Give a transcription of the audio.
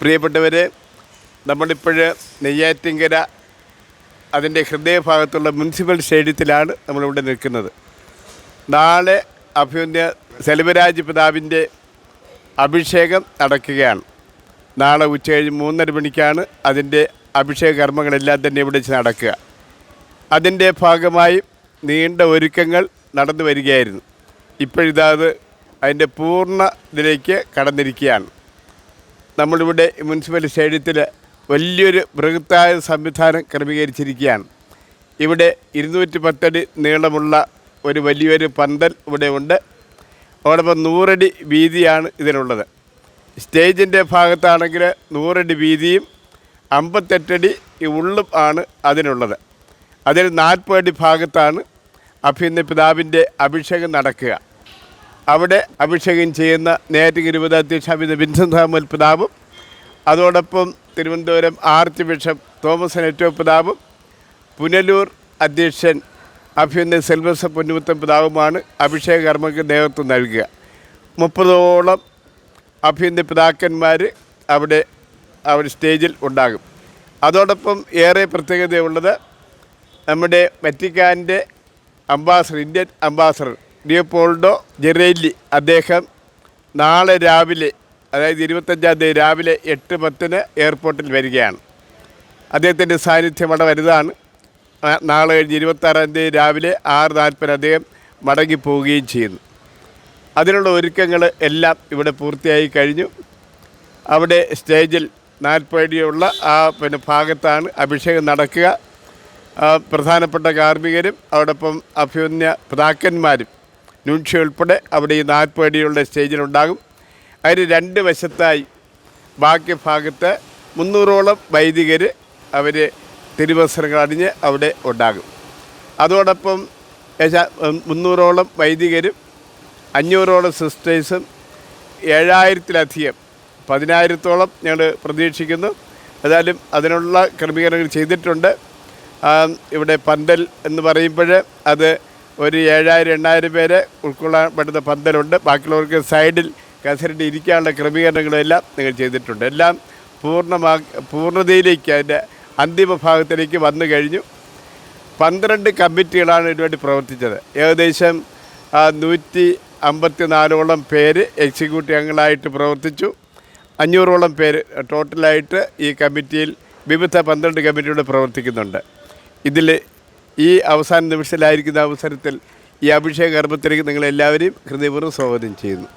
പ്രിയപ്പെട്ടവരെ നമ്മളിപ്പോൾ നെയ്യാറ്റിങ്കര അതിന്റെ ഹൃദയഭാഗത്തുള്ള മുനിസിപ്പൽ സ്റ്റേഡിയത്തിലാണ് നമ്മളിവിടെ നിൽക്കുന്നത്. നാളെ അഭ്യുന്ന സെൽവരാജ് പിതാവിന്റെ അഭിഷേകം നടക്കുകയാണ്. നാളെ ഉച്ചകഴിഞ്ഞ് മൂന്നര മണിക്കാണ് അതിന്റെ അഭിഷേക കർമ്മങ്ങളെല്ലാം തന്നെ ഇവിടെ വെച്ച് നടക്കുക. അതിന്റെ ഭാഗമായി നീണ്ട ഒരുക്കങ്ങൾ നടന്നു വരികയായിരുന്നു. ഇപ്പോഴിതാത് അതിന്റെ പൂർണ കടന്നിരിക്കുകയാണ്. നമ്മളിവിടെ മുനിസിപ്പൽ സ്റ്റേഡിയത്തിൽ വലിയൊരു ബൃഹത്തായ സംവിധാനം ക്രമീകരിച്ചിരിക്കുകയാണ്. ഇവിടെ ഇരുന്നൂറ്റി പത്തടി നീളമുള്ള ഒരു വലിയൊരു പന്തൽ ഇവിടെ ഉണ്ട് അതോടൊപ്പം നൂറടി വീതിയാണ് ഇതിനുള്ളത് സ്റ്റേജിന്റെ ഭാഗത്താണെങ്കിൽ നൂറടി വീതിയും അമ്പത്തെട്ടടി ഉള്ളും ആണ് അതിനുള്ളത്. അതിൽ നാൽപ്പതടി ഭാഗത്താണ് അഭിന്ന പിതാവിന്റെ അഭിഷേകം നടക്കുക. അവിടെ അഭിഷേകം ചെയ്യുന്ന നേറ്റിംഗ് ഇരുപത് അധ്യക്ഷ അമിത വിൻസൻ സാമുൽ പിതാവും അതോടൊപ്പം തിരുവനന്തപുരം ആർച്ച് ബിഷപ്പ് തോമസ് നെറ്റോ പിതാവും പുനലൂർ അധ്യക്ഷൻ അഭ്യുന്ന സെൽവസ പൊന്നുമുത്തൻ പിതാവുമാണ് അഭിഷേക കർമ്മക്ക് നേതൃത്വം നൽകുക. മുപ്പതോളം അഭ്യുന്ന പിതാക്കന്മാർ അവിടെ അവർ സ്റ്റേജിൽ ഉണ്ടാകും. അതോടൊപ്പം ഏറെ പ്രത്യേകതയുള്ളത് നമ്മുടെ വറ്റിക്കാന്റെ ambassador Indian ambassador Leopoldo Girelli അദ്ദേഹം നാളെ രാവിലെ അതായത് ഇരുപത്തഞ്ചാം തീയതി രാവിലെ എട്ട് പത്തിന് എയർപോർട്ടിൽ വരികയാണ്. അദ്ദേഹത്തിന്റെ സാന്നിധ്യം അവിടെ വലുതാണ്. നാളെ കഴിഞ്ഞ് ഇരുപത്താറാം തീയതി രാവിലെ ആറ് നാൽപ്പതിന് അദ്ദേഹം മടങ്ങിപ്പോവുകയും ചെയ്യുന്നു. അതിനുള്ള ഒരുക്കങ്ങൾ എല്ലാം ഇവിടെ പൂർത്തിയായി കഴിഞ്ഞു. അവിടെ സ്റ്റേജിൽ നാൽപ്പടിയുള്ള ആ പിന്നെ ഭാഗത്താണ് അഭിഷേകം നടക്കുക. പ്രധാനപ്പെട്ട കാർമ്മികരും അതോടൊപ്പം അഭ്യുന്യ പിതാക്കന്മാരും ന്യൂൻഷി ഉൾപ്പെടെ അവിടെ ഈ നാൽപ്പടിയുള്ള സ്റ്റേജിലുണ്ടാകും. അതിന് രണ്ട് വശത്തായി ബാക്കി ഭാഗത്ത് മുന്നൂറോളം വൈദികർ അവർ തിരുവസ്ത്രങ്ങൾ അണിഞ്ഞ് അവിടെ ഉണ്ടാകും. അതോടൊപ്പം മുന്നൂറോളം വൈദികരും അഞ്ഞൂറോളം സിസ്റ്റേഴ്സും ഏഴായിരത്തിലധികം പതിനായിരത്തോളം ഞങ്ങൾ പ്രതീക്ഷിക്കുന്നു. ഏതായാലും അതിനുള്ള ക്രമീകരണങ്ങൾ ചെയ്തിട്ടുണ്ട്. ഇവിടെ പന്തൽ എന്ന് പറയുമ്പോൾ അത് ഒരു ഏഴായിരം എണ്ണായിരം പേരെ ഉൾക്കൊള്ളാൻ പറ്റുന്ന പന്തലുണ്ട്. ബാക്കിയുള്ളവർക്ക് സൈഡിൽ കസരട്ടി ഇരിക്കാനുള്ള ക്രമീകരണങ്ങളെല്ലാം നിങ്ങൾ ചെയ്തിട്ടുണ്ട്. എല്ലാം പൂർണമാ പൂർണതയിലേക്ക് അതിന്റെ അന്തിമ ഭാഗത്തിലേക്ക് വന്നു കഴിഞ്ഞു. പന്ത്രണ്ട് കമ്മിറ്റികളാണ് ഇതിനുവേണ്ടി പ്രവർത്തിച്ചത്. ഏകദേശം നൂറ്റി അമ്പത്തി നാലോളം പേര് എക്സിക്യൂട്ടീവ് അംഗങ്ങളായിട്ട് പ്രവർത്തിച്ചു. അഞ്ഞൂറോളം പേര് ടോട്ടലായിട്ട് ഈ കമ്മിറ്റിയിൽ വിവിധ പന്ത്രണ്ട് കമ്മിറ്റിയുടെ പ്രവർത്തിക്കുന്നുണ്ട്. ഇതിൽ ഈ അവസാന നിമിഷത്തിലായിരിക്കുന്ന അവസരത്തിൽ ഈ അഭിഷേക കർമ്മത്തിലേക്ക് നിങ്ങളെല്ലാവരെയും ഹൃദയപൂർവം സ്വാഗതം ചെയ്യുന്നു.